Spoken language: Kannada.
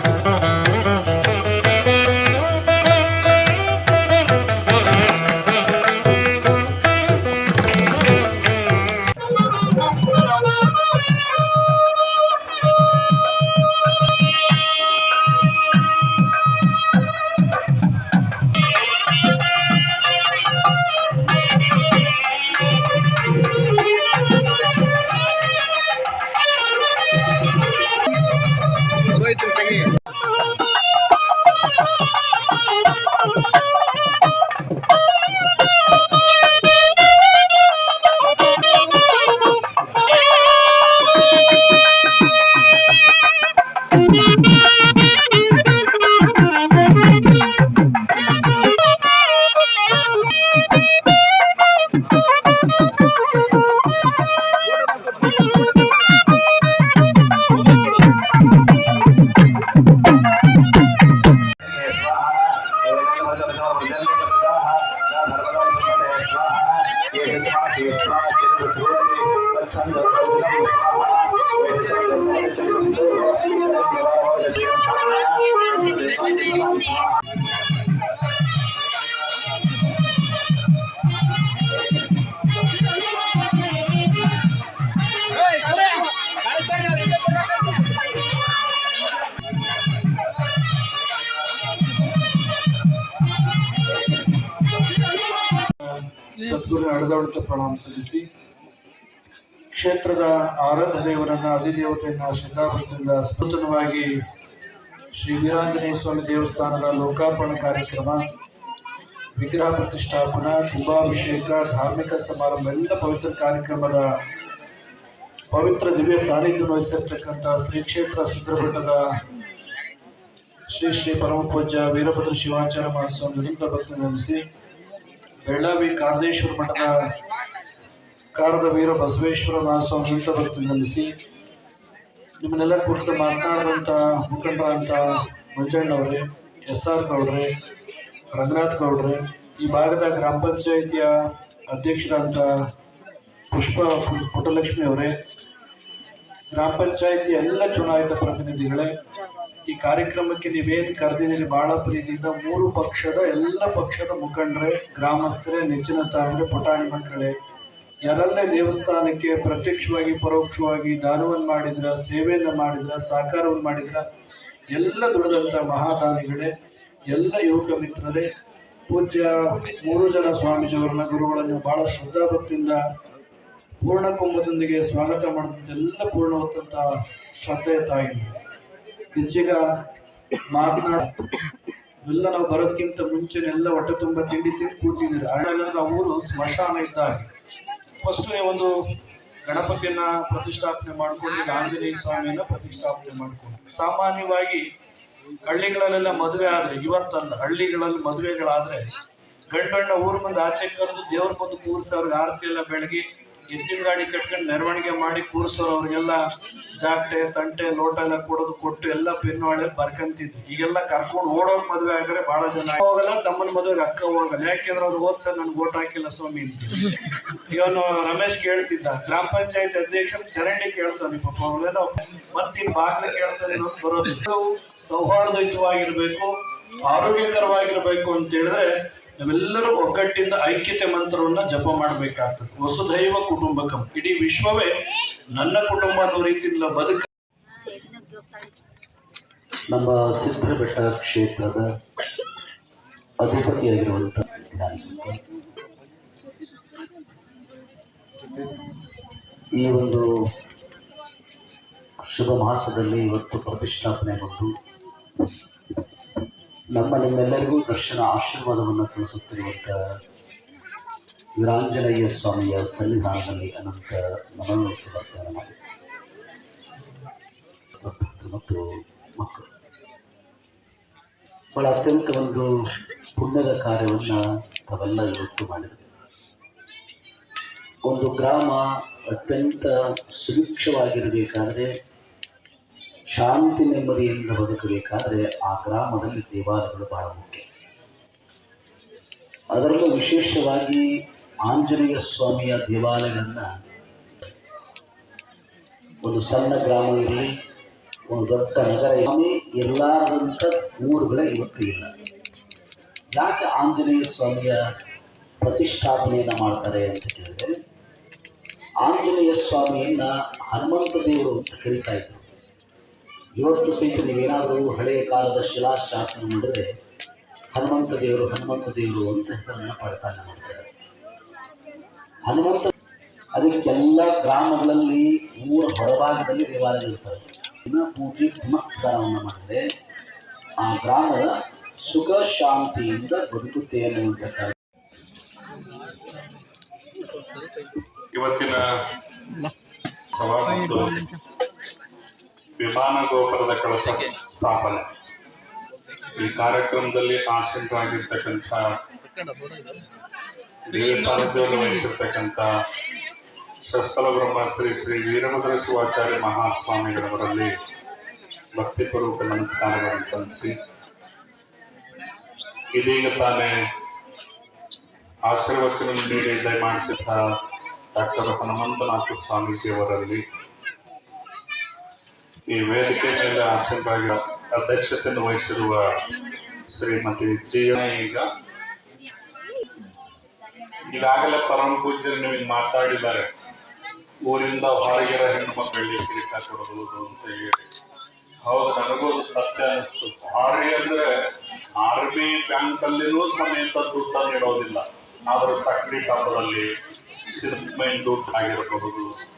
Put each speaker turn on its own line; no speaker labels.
Thank you. いいね。ಸದ್ಗುರು ನಡೆದಾಡುತ್ತ ಪ್ರಣಾಮ ಸಲ್ಲಿಸಿ ಕ್ಷೇತ್ರದ ಆರಾಧ್ಯ ದೇವರನ್ನ ಅಧಿದೇವತೆಯನ್ನ ಶ್ರದ್ಧಾಭಕ್ತಿಯಿಂದ ನೂತನವಾಗಿ ಶ್ರೀ ವೀರಾಂಜನೇಯ ಸ್ವಾಮಿ ದೇವಸ್ಥಾನದ ಲೋಕಾರ್ಪಣೆ ಕಾರ್ಯಕ್ರಮ, ವಿಗ್ರಹ ಪ್ರತಿಷ್ಠಾಪನಾ, ಕುಂಭಾಭಿಷೇಕ, ಧಾರ್ಮಿಕ ಸಮಾರಂಭ, ಎಲ್ಲ ಪವಿತ್ರ ಕಾರ್ಯಕ್ರಮದ ಪವಿತ್ರ ದಿವ್ಯ ಸಾನ್ನಿಧ್ಯ ವಹಿಸಿರ್ತಕ್ಕಂಥ ಶ್ರೀ ಕ್ಷೇತ್ರ ಸಿದ್ಧಪಟ್ಟದ ಶ್ರೀ ಶ್ರೀ ಪರಮ ಪೂಜ್ಯ ವೀರಭದ್ರ ಶಿವಾಚಾರ್ಯ ಮಹಾಸ್ವಾಮಿ ಭಕ್ತಿ ನೆಲೆಸಿ ಬೆಳ್ಳಾವಿ ಕಾರದೇಶ್ವರ ಮಠದ ಕಾರದ ವೀರ ಬಸವೇಶ್ವರ ಮಹಾಸ್ವಾಮಿ ಅಂತ ನಮಿಸಿ ನಿಮ್ಮನ್ನೆಲ್ಲ ಕುರಿತು ಮಾತನಾಡಿದಂಥ ಮುಖಂಡರಂತ ಮಂಜಣ್ಣವ್ರೆ ಎಸ್ ಆರ್ ಗೌಡ್ರೆ, ರಂಗನಾಥ್ ಗೌಡ್ರೆ, ಈ ಭಾಗದ ಗ್ರಾಮ ಪಂಚಾಯಿತಿಯ ಅಧ್ಯಕ್ಷರಂತ ಪುಷ್ಪ ಪುಟ್ಟಲಕ್ಷ್ಮಿ ಅವರೇ, ಗ್ರಾಮ ಪಂಚಾಯಿತಿ ಎಲ್ಲ ಚುನಾಯಿತ ಪ್ರತಿನಿಧಿಗಳೇ ಈ ಕಾರ್ಯಕ್ರಮಕ್ಕೆ ನೀವೇನು ಕರೆದಿದ್ದೀರಿ ಬಹಳ ಪ್ರೀತಿಯಿಂದ ಮೂರು ಪಕ್ಷದ ಎಲ್ಲ ಪಕ್ಷದ ಮುಖಂಡರೇ, ಗ್ರಾಮಸ್ಥರೇ ನೆಚ್ಚಿನ ತಾಯಂದ್ರೆ ಪುಟಾಣಿ ಮಕ್ಕಳೇ, ಯಾರಲ್ಲೇ ದೇವಸ್ಥಾನಕ್ಕೆ ಪ್ರತ್ಯಕ್ಷವಾಗಿ, ಪರೋಕ್ಷವಾಗಿ ದಾನವನ್ನು ಮಾಡಿದ್ರ, ಸೇವೆಯನ್ನು ಮಾಡಿದ್ರ ಸಹಕಾರವನ್ನು ಮಾಡಿದ್ರ, ಎಲ್ಲ ದುಡಿದಂಥ ಮಹಾದಾನಿಗಳೇ, ಎಲ್ಲ ಯುವಕ ಮಿತ್ರರೇ, ಪೂಜ್ಯ ಮೂರು ಜನ ಸ್ವಾಮೀಜಿಯವರನ್ನ ಗುರುಗಳನ್ನು ಬಹಳ ಶ್ರದ್ಧಾಭಕ್ತಿಯಿಂದ ಪೂರ್ಣ ಕುಂಭದೊಂದಿಗೆ ಸ್ವಾಗತ ಮಾಡಿದಂಥ ಎಲ್ಲ ಪೂರ್ಣ ಹೊತ್ತಂತ ಶ್ರದ್ಧೆಯ ತಾಯಿ ಹೆಚ್ಚಿಗ ಮಾತನಾಡ. ಎಲ್ಲ ನಾವು ಬರೋದಕ್ಕಿಂತ ಮುಂಚೆನೆ ಎಲ್ಲ ಹೊಟ್ಟೆ ತುಂಬ ತಿಂಡಿ ತಿಂದು ಕೂತಿದ್ದೀರಿ. ಹಳ್ಳಿಗಳ ಊರು ಸ್ಮಶಾನ ಇದ್ದಾಗ. ಫಸ್ಟ್ ಒಂದು ಗಣಪತಿಯನ್ನ ಪ್ರತಿಷ್ಠಾಪನೆ ಮಾಡ್ಕೊಂಡು ಆಂಜನೇಯ ಸ್ವಾಮಿಯನ್ನ ಪ್ರತಿಷ್ಠಾಪನೆ ಮಾಡ್ಕೊಂಡು. ಸಾಮಾನ್ಯವಾಗಿ ಹಳ್ಳಿಗಳಲ್ಲೆಲ್ಲ ಮದುವೆ ಆದ್ರೆ, ಇವತ್ತಲ್ಲ, ಹಳ್ಳಿಗಳಲ್ಲಿ ಮದುವೆಗಳಾದ್ರೆ, ಗಂಡ ಊರು ಮುಂದೆ ಆಚೆ ಕರೆದು ದೇವ್ರ ಬಂದು ಕೂರಿಸಿ ಅವ್ರಿಗೆ ಆರತಿ ಎಲ್ಲ ಬೆಳಗಿ ಎತ್ತಿನ ಗಾಡಿ ಕಟ್ಕೊಂಡು ಮೆರವಣಿಗೆ ಮಾಡಿ ಕೂರ್ಸೋ ಅವ್ರಿಗೆಲ್ಲ ಜಾಗಟೆ ತಂಟೆ, ಲೋಟ ಎಲ್ಲ ಕೊಡೋದು ಕೊಟ್ಟು ಎಲ್ಲ ಪೆನ್ವಾಳೆ ಬರ್ಕಂತಿದ್ರು ಈಗೆಲ್ಲ ಕರ್ಕೊಂಡು ಓಡೋರ್ ಮದುವೆ ಆಗಿದ್ರೆ ಬಹಳ ಜನ ಹೋಗಲ್ಲ ತಮ್ಮನ ಮದುವೆಗೆ ಅಕ್ಕ ಹೋಗಲ್ಲ. ಯಾಕೆಂದ್ರೆ ಅವ್ರು ಹೋದ್ ಸರ್ ನನ್ಗೆ ಓಟ್ ಹಾಕಿಲ್ಲ ಸ್ವಾಮಿ ಅಂತ ಇವನು ರಮೇಶ್ ಕೇಳ್ತಿದ್ದ, ಗ್ರಾಮ ಪಂಚಾಯತ್ ಅಧ್ಯಕ್ಷ ಚರಂಡಿ ಕೇಳ್ತಾನೆ ಪಾಪ. ಅವ್ರೆಲ್ಲ ಮತ್ತಿನ್ ಬಾಗ್ಲ ಕೇಳ್ತಾನೆ ಬರೋದು. ಸೌಹಾರ್ದಯುತವಾಗಿರ್ಬೇಕು, ಆರೋಗ್ಯಕರವಾಗಿರ್ಬೇಕು ಅಂತ ಹೇಳಿದ್ರೆ ನಾವೆಲ್ಲರೂ ಒಗ್ಗಟ್ಟಿಂದ ಐಕ್ಯತೆ ಮಂತ್ರವನ್ನ ಜಪ ಮಾಡಬೇಕಾಗ್ತದೆ. ವಸುಧೈವ ಕುಟುಂಬಕಂ. ಇಡೀ ವಿಶ್ವವೇ ನನ್ನ ಕುಟುಂಬ ಅನ್ನೋ ರೀತಿಯಿಂದ ಬದುಕ
ನಮ್ಮ ಸಿದ್ಧಬೆಟ್ಟ ಕ್ಷೇತ್ರದ ಅಧಿಪತಿಯಾಗಿರುವಂಥ ಈ ಒಂದು ಶುಭ ಮಾಸದಲ್ಲಿ ಇವತ್ತು ಪ್ರತಿಷ್ಠಾಪನೆಗೊಂಡು ನಮ್ಮ ನಿಮ್ಮೆಲ್ಲರಿಗೂ ದರ್ಶನ ಆಶೀರ್ವಾದವನ್ನು ತಿಳಿಸುತ್ತಿರುವಂಥ ವೀರಾಂಜನೇಯ ಸ್ವಾಮಿಯ ಸನ್ನಿಧಾನದಲ್ಲಿ ಅನಂತ ನಮನ ಮಾಡಿ ಮತ್ತು ಮಕ್ಕಳು. ಬಹಳ ಅತ್ಯಂತ ಒಂದು ಪುಣ್ಯದ ಕಾರ್ಯವನ್ನು ತಾವೆಲ್ಲ ಇವತ್ತು ಮಾಡಿದರು. ಒಂದು ಗ್ರಾಮ ಅತ್ಯಂತ ಸುಭಿಕ್ಷವಾಗಿರಬೇಕಾದ್ರೆ ಶಾಂತಿ ನೆಮ್ಮದಿಯಿಂದ ಬದುಕಬೇಕಾದರೆ ಆ ಗ್ರಾಮದಲ್ಲಿ ದೇವಾಲಯಗಳು ಬಹಳ ಮುಖ್ಯ. ಅದರಲ್ಲೂ ವಿಶೇಷವಾಗಿ ಆಂಜನೇಯ ಸ್ವಾಮಿಯ ದೇವಾಲಯಗಳನ್ನ ಒಂದು ಸಣ್ಣ ಗ್ರಾಮ ಇರಲಿ, ಒಂದು ದೊಡ್ಡ ನಗರ ಇರಲಿ ಎಲ್ಲಾದಂಥ ಊರುಗಳೇ ಇವತ್ತು ಇಲ್ಲ. ಯಾಕೆ ಆಂಜನೇಯ ಸ್ವಾಮಿಯ ಪ್ರತಿಷ್ಠಾಪನೆಯನ್ನು ಮಾಡ್ತಾರೆ ಅಂತ ಕೇಳಿದ್ರೆ, ಆಂಜನೇಯ ಸ್ವಾಮಿಯನ್ನ ಹನುಮಂತ ದೇವರು ಅಂತ ಕರೀತಾ ಇದ್ರು. ಇವತ್ತು ಸಹಿತ ನೀವೇನಾದರೂ ಹಳೆಯ ಕಾಲದ ಶಿಲಾಶಾಸನ ನೋಡಿದ್ರೆ ಹನುಮಂತ ದೇವರು ಹನುಮಂತ ದೇವರು ಅಂತ ಹೆಸರನ್ನು ಪಡ್ತಾನೆ ಮಾಡ್ತಾರೆ ಹನುಮಂತ ಅದಕ್ಕೆಲ್ಲ ಗ್ರಾಮಗಳಲ್ಲಿ ಊರ ಹೊರಭಾಗದಲ್ಲಿ ದೇವಾಲಯ ಇರ್ತದೆ ದಿನ ಪೂಜೆ ಪುನಃಸ್ಕಾರವನ್ನು ಮಾಡಿದ್ರೆ ಆ ಗ್ರಾಮದ ಸುಖ ಶಾಂತಿಯಿಂದ ಬದುಕುತ್ತೆ ಅನ್ನುವಂಥ
ಇವತ್ತಿನ ವಿಮಾನ ಗೋಪುರದ ಕಳಸ ಸ್ಥಾಪನೆ. ಈ ಕಾರ್ಯಕ್ರಮದಲ್ಲಿ ಆಸೀನರಾಗಿರ್ತಕ್ಕಂಥ ಸಾರಥ್ಯವನ್ನು ವಹಿಸಿರ್ತಕ್ಕಂಥ ಶಸ್ತ್ರ ಬ್ರಹ್ಮಶ್ರೀ ಶ್ರೀ ವೀರಭದ್ರ ಶಿವಾಚಾರ್ಯ ಮಹಾಸ್ವಾಮಿಗಳವರಲ್ಲಿ ಭಕ್ತಿಪೂರ್ವಕ ನಮಸ್ಕಾರಗಳನ್ನು ಸಲ್ಲಿಸಿ ಇದೀಗ ತಾನೇ ಆಶೀರ್ವಚನ ನೀಡಿ ದಯಮಾಡಿಸಿದ ಡಾಕ್ಟರ್ ಹನುಮಂತನಾಥ ಸ್ವಾಮೀಜಿಯವರಲ್ಲಿ ಈ ವೇದಿಕೆ ಮೇಲೆ ಆಸೀನರಾಗಿ ಅಧ್ಯಕ್ಷತೆಯನ್ನು ವಹಿಸಿರುವ ಶ್ರೀಮತಿ ಜಿ ಈಗ. ಈಗಾಗಲೇ ಪರಮ ಪೂಜ್ಯರು ನಿಮಗೆ ಮಾತಾಡಿದ್ದಾರೆ. ಊರಿಂದ ಹೊರಗಿರೋ ಹೆಣ್ಣು ಮಕ್ಕಳಿಗೆ ಕಿರೀಟ ಕೊಡಬಹುದು ಅಂತ ಹೇಳಿ. ಹೌದು, ನನಗೂ ಸತ್ಯ ಅನಿಸ್ತು ಭಾರಿ ಅಂದ್ರೆ ಆರ್ಮಿ ಬ್ಯಾಂಕ್ ಅಲ್ಲಿನೂ ಸಮೇತ ದುಡ್ಡನ್ನು ಇಡೋದಿಲ್ಲ. ಆದ್ರೆ ಸಕ್ರಿ ಹಬ್ಬದಲ್ಲಿ ಸಿಮೆಂಟ್ ದುಡ್ಡು ಆಗಿರಬಹುದು.